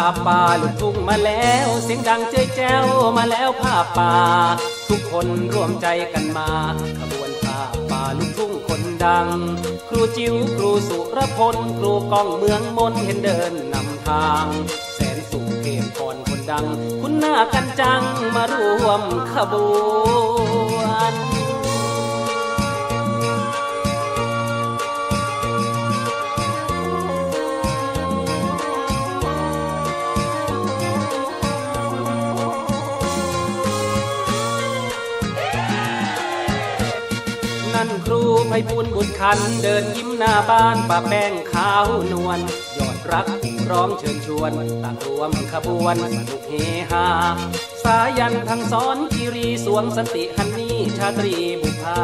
าป่าลุกทุ่งมาแล้วเสียงดังเจ้ยแจ้วมาแล้วผ้าป่า ทุกคนร่วมใจกันมาขบวนผ้าป่าลุกทุ่งคนดัง ครูจิ๋วครูสุรพลครูกองเมืองมนเห็นเดินนำทางแสนสุขเทพพรคนดัง คุณหน้ากันจังมารวมขบวน ไพบุญบุญคัน เดินยิ้มหน้าบ้านป้าแป้งขาวนวลยอดรักร้องเชิญชวนต่างรวมขบวนสนุกเฮฮาสายันทั้งสอนกิรีสวงสติฮันนี่ชาตรีบุพา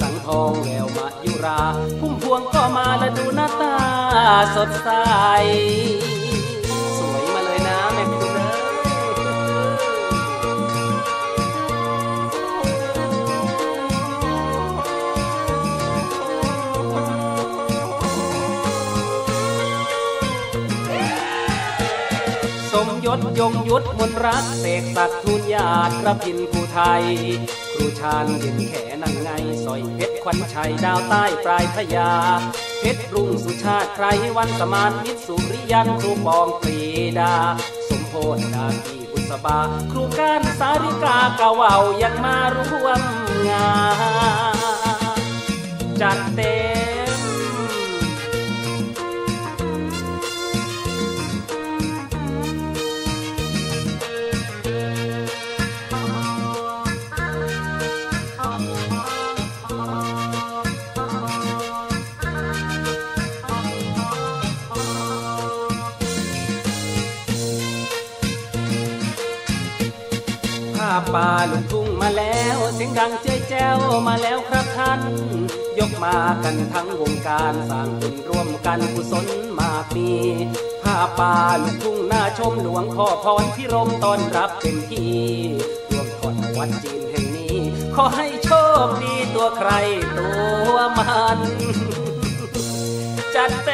สังทองแววมายุรา พุ่มพวงก็มาและดูหน้าตาสดใส ศยงยุทธมนรักเสกศักดิ์ทูลญาติระพินภูไทย ครูชาญเด่นแขนังไงสอยเพชรควันชัยดาวใต้ปลายพยา เพชรรุ่งสุชาติใครวันสมานมิตรสุริยันครูปองปรีดา สมโพธดาทีบุษบา ครูการสาริกากะว่ายังมาร่วมงานาป่าลุกทุ่งมาแล้วเสียงดังเจ้ยแจ้วมาแล้วครับท่าน ยกมากันทั้งวงการสร้างบุญร่วมกันกุศลมากมีผ้าป่าลุกทุ่งหน้าชมหลวงพ่อพรพิรมต้อนรับเต็มที่รวมทอดวัดจีนแห่งนี้ ขอให้โชคดีตัวใครตัวมัน จัดเต็